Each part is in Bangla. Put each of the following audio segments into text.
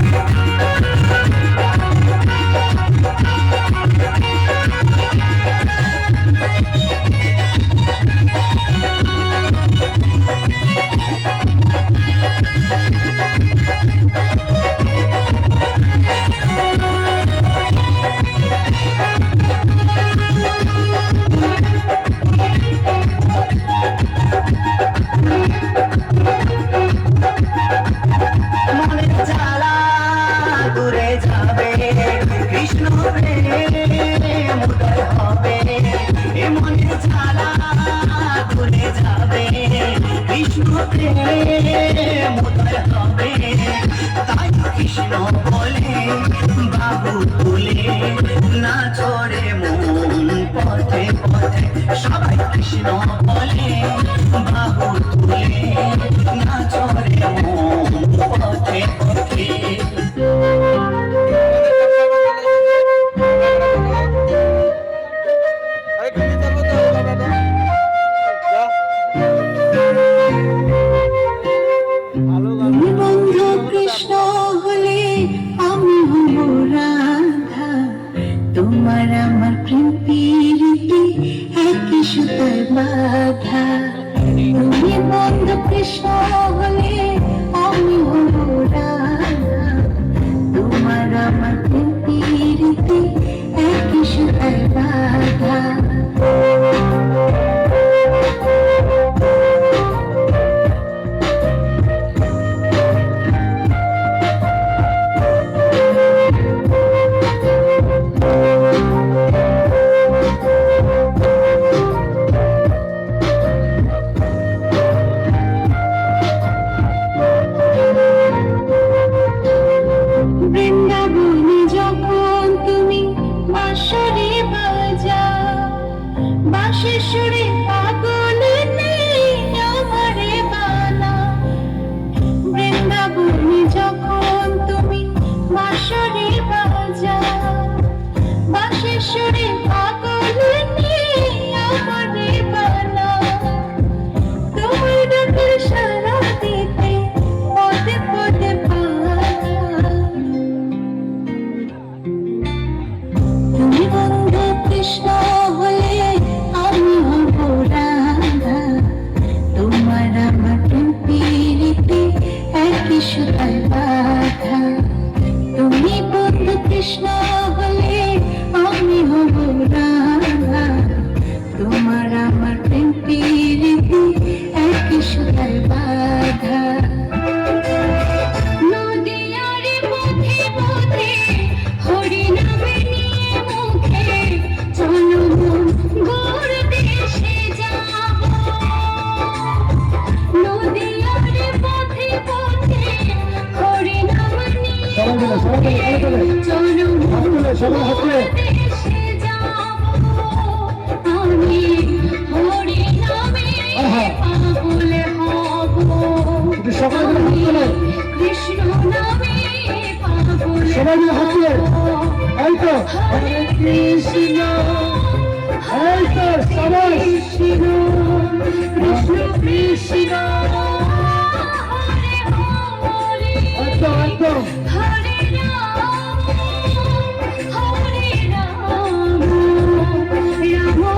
Yeah. তাই কৃষ্ণ বলে বাবু তুলে না চড়ে মন পথে সবাই কৃষ্ণ বিশুতার বাধা তুমি বন্ধ কৃষ্ণ হল সবাই হাত তুলে। সবাই মিলে হাত তুলে। সবাই মিলে হাত তুলে। এই তো। কৃষ্ণ এই তো সবাই। কৃষ্ণ কৃষ্ণ কৃষ্ণ একদম একদম। more.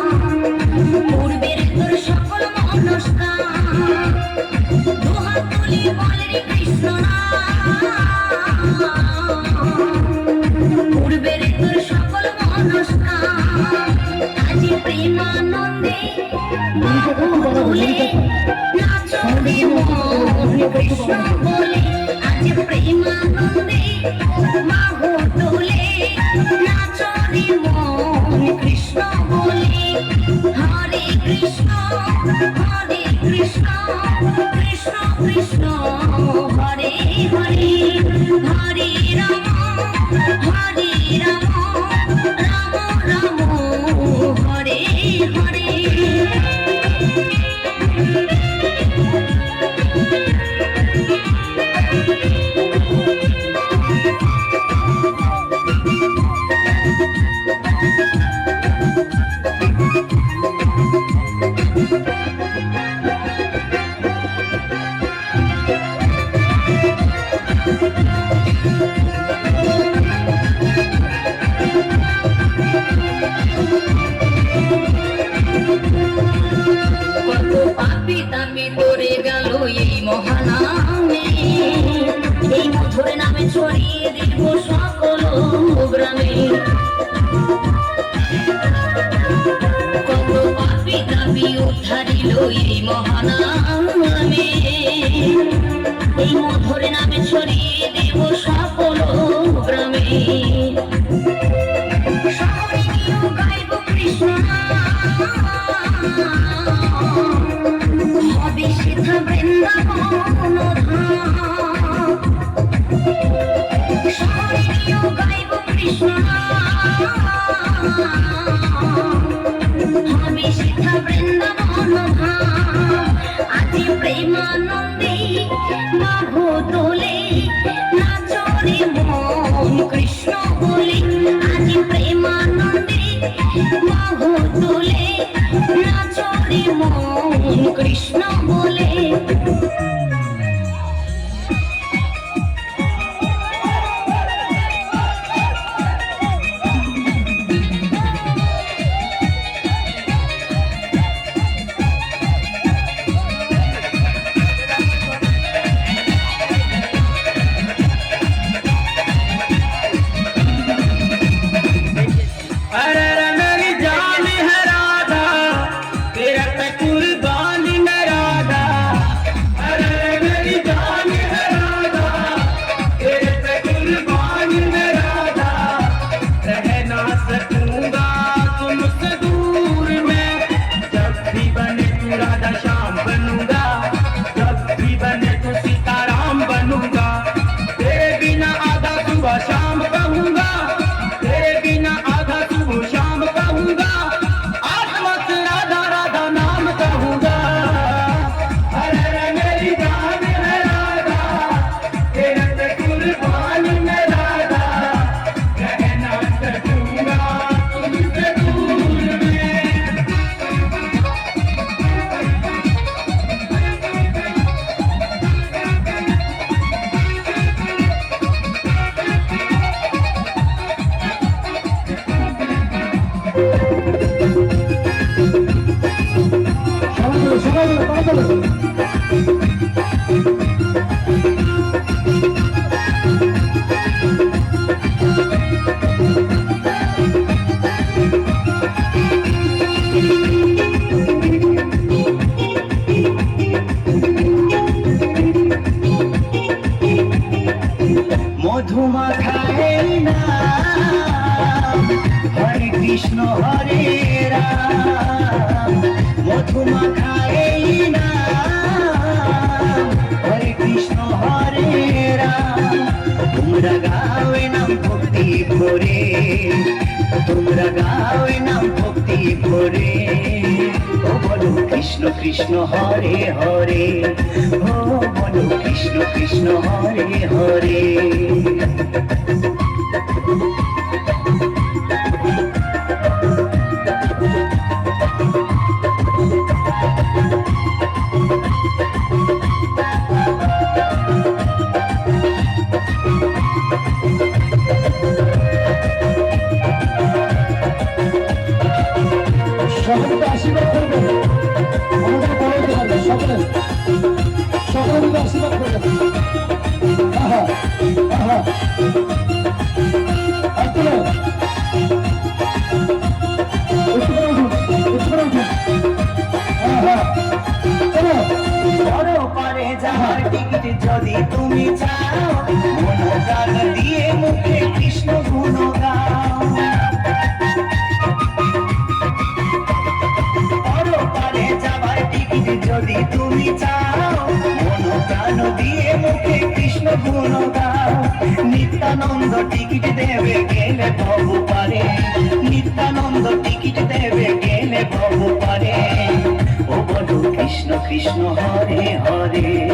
দামে পড়ে গেল এই মহানামে। এই নামে ছড়িয়ে দিব সকল গ্রামে মহানামে। এই মধুর নামে ছড়িয়ে দিব তোমরা গাও নাম ভক্তি ভরে। ও বলো কৃষ্ণ কৃষ্ণ, হরে হরে। ও বলো কৃষ্ণ কৃষ্ণ, হরে হরে। তুমি চাও মনোগান দিয়ে মুখে কৃষ্ণ গুণ গাও বড় পারে যাওয়ার টিকিট যদি তুমি চাও মনোগান দিয়ে মুখে কৃষ্ণ গুণ গাও নিত্যানন্দ টিকিট দেবে গেলে বহু পারে নিত্যানন্দ টিকিট দেবে গেলে বহু পারে ও বলো কৃষ্ণ কৃষ্ণ, হরে হরে।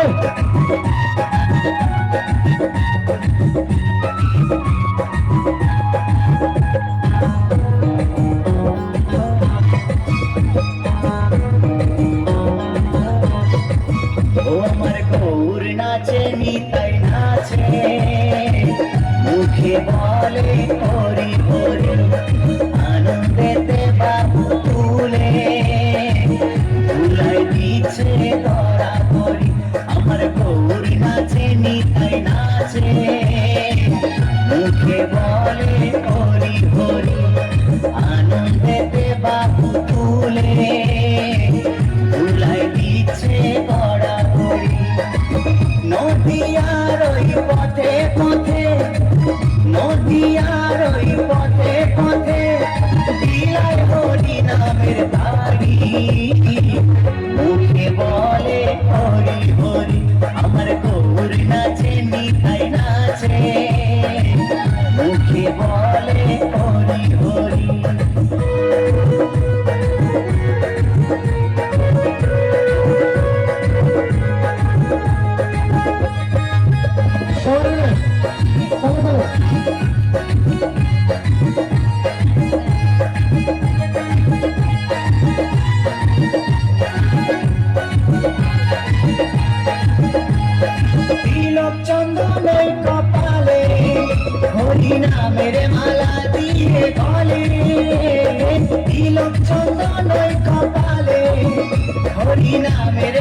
Oh,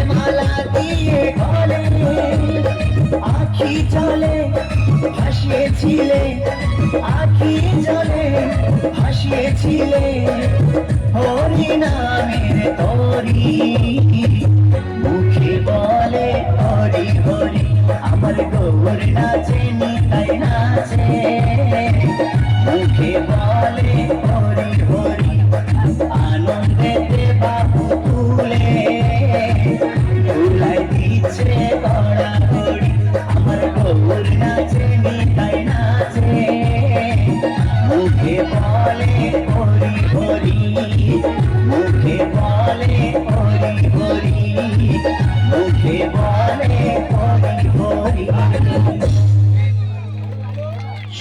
মালা দিয়ে ঢলে। আখি চলে হাসিয়েছিলে আখি চলে হাসিয়েছিলে হরি নামের তরি, মুখে বলে হরি হরি, আমার গৌর নাচে নিতাই নাচে। মুখে বলে হরি